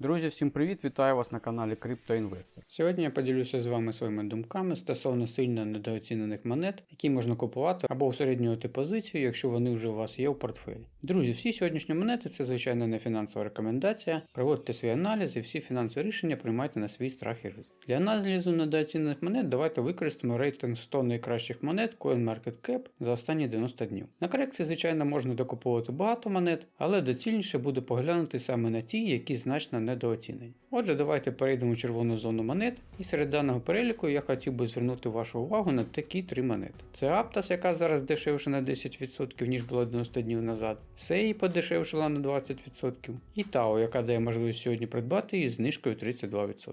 Друзі, всім привіт! Вітаю вас на каналі CryptoInvestor. Сьогодні я поділюся з вами своїми думками стосовно сильно недооцінених монет, які можна купувати або усереднювати позицію, якщо вони вже у вас є у портфелі. Друзі, всі сьогоднішні монети це звичайно не фінансова рекомендація. Проводьте свій аналіз і всі фінансові рішення приймайте на свій страх і ризик. Для аналізу недооцінених монет давайте використаємо рейтинг 100 найкращих монет CoinMarketCap за останні 90 днів. На корекції, звичайно, можна докуповувати багато монет, але доцільніше буде поглянути саме на ті, які значно недооцінені. Отже, давайте перейдемо в червону зону монет, і серед даного переліку я хотів би звернути вашу увагу на такі три монети. Це Аптас, яка зараз дешевше на 10%, ніж було 90 днів назад, SEI подешевшила на 20%, і Тао, яка дає можливість сьогодні придбати її знижкою 32%.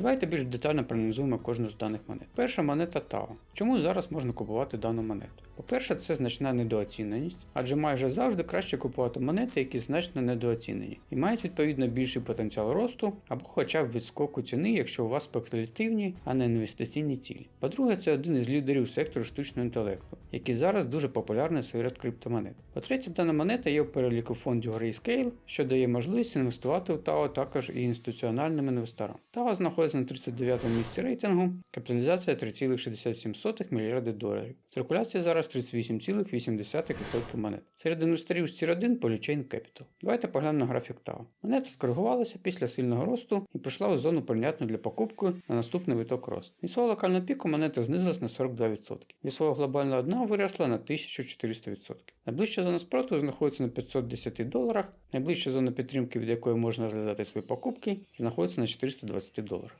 Давайте більш детально проаналізуємо кожну з даних монет. Перша монета TAO. Чому зараз можна купувати дану монету? По-перше, це значна недооціненість, адже майже завжди краще купувати монети, які значно недооцінені, і мають відповідно більший потенціал росту або хоча б відскоку ціни, якщо у вас спекулятивні, а не інвестиційні цілі. По-друге, це один із лідерів сектору штучного інтелекту, який зараз дуже популярний серед криптомонет. По-третє, дана монета є в переліку фондів Grayscale, що дає можливість інвестувати в TAO також і інституціональним інвесторам. TAO знаходиться на 39 му місці рейтингу, капіталізація 3,67 мільярди доларів. Циркуляція зараз 38,8% монет. Серед інвесторів Tier 1 Polychain Capital. Давайте поглянемо на графік TAO. Монета скоригувалася після сильного росту і прийшла у зону прийнятну для покупки на наступний виток росту. Від свого локального піку монета знизилась на 42%. Від свого глобального дна виросла на 1400%. Найближча зона спроту знаходиться на 510 доларах, найближча зона підтримки, від якої можна розглядати свої покупки, знаходиться на 420 доларах.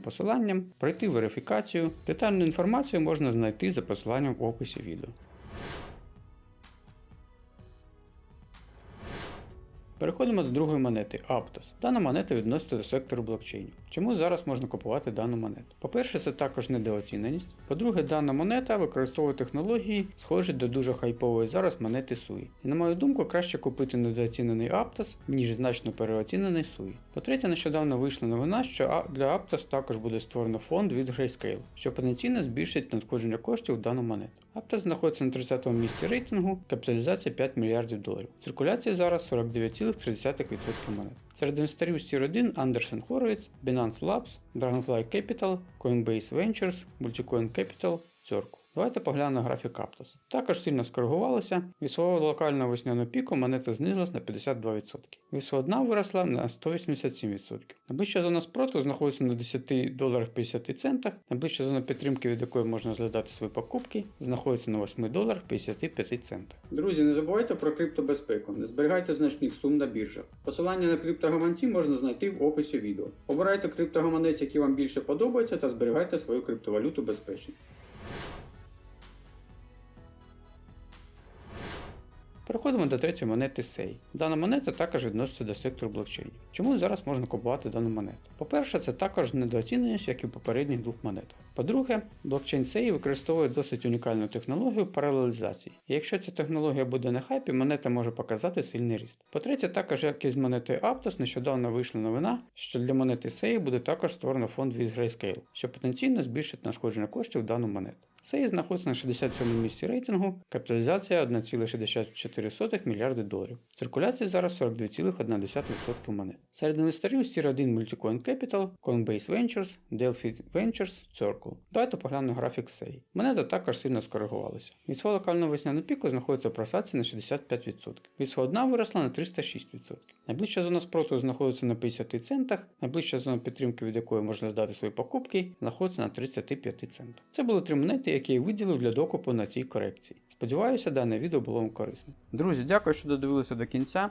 посиланням, пройти верифікацію. Детальну інформацію можна знайти за посиланням в описі відео. Переходимо до другої монети Aptos. Дана монета відноситься до сектору блокчейнів. Чому зараз можна купувати дану монету? По-перше, це також недооціненість. По-друге, дана монета використовує технології, схожі до дуже хайпової зараз монети SUI. І на мою думку, краще купити недооцінений Aptos, ніж значно переоцінений SUI. По-третє, нещодавно вийшла новина, що для Aptos також буде створено фонд від Grayscale, що потенційно збільшить надходження коштів в дану монету. Aptos знаходиться на 30-му місці рейтингу, капіталізація 5 мільярдів доларів. Циркуляція зараз 49,3% монет. Серед інвесторів родин Андерсен Хоровіц, Binance Labs, Dragonfly Capital, Coinbase Ventures, Multicoin Capital, Circle. Давайте поглянемо графік Aptos. Також сильно скоригувалася, від свого локального весняного піку монета знизилась на 52%. Від свого дна виросла на 187%. Найближча зона спроту знаходиться на 10 доларах 50 центах. Найближча зона підтримки, від якої можна розглядати свої покупки, знаходиться на 8 доларах 55 центах. Друзі, не забувайте про криптобезпеку. Не зберігайте значних сум на біржах. Посилання на криптогаманці можна знайти в описі відео. Обирайте криптогаманець, який вам більше подобається, та зберігайте свою криптовалюту безпечно. Переходимо до третьої монети SEI. Дана монета також відноситься до сектору блокчейнів. Чому зараз можна купувати дану монету? По-перше, це також недооціненість, як і в попередніх двох монетах. По-друге, блокчейн SEI використовує досить унікальну технологію паралелізації. І якщо ця технологія буде на хайпі, монета може показати сильний ріст. По-третє, також як і з монетою Aptos, нещодавно вийшла новина, що для монети SEI буде також створено фонд від Grayscale, що потенційно збільшить надходження коштів в дану монету. SEI знаходиться на 67 місці рейтингу, капіталізація 1,64 мільярди доларів. Циркуляція зараз 42,1% монет. Серед інвесторів з 1 Multicoin Capital, Coinbase Ventures, Delphi Ventures, Circle. Давайте поглянемо графік SEI. Монета також сильно скоригувалася. Від свого локального весняного піку знаходиться в просадці на 65%. Від свого дна виросла на 306%. Найближча зона спроту знаходиться на 50 центах, найближча зона підтримки, від якої можна здати свої покупки, знаходиться на 35 центах. Це були три монети, які я виділив для докупу на цій корекції. Сподіваюся, дане відео було вам корисним. Друзі, дякую, що додивилися до кінця.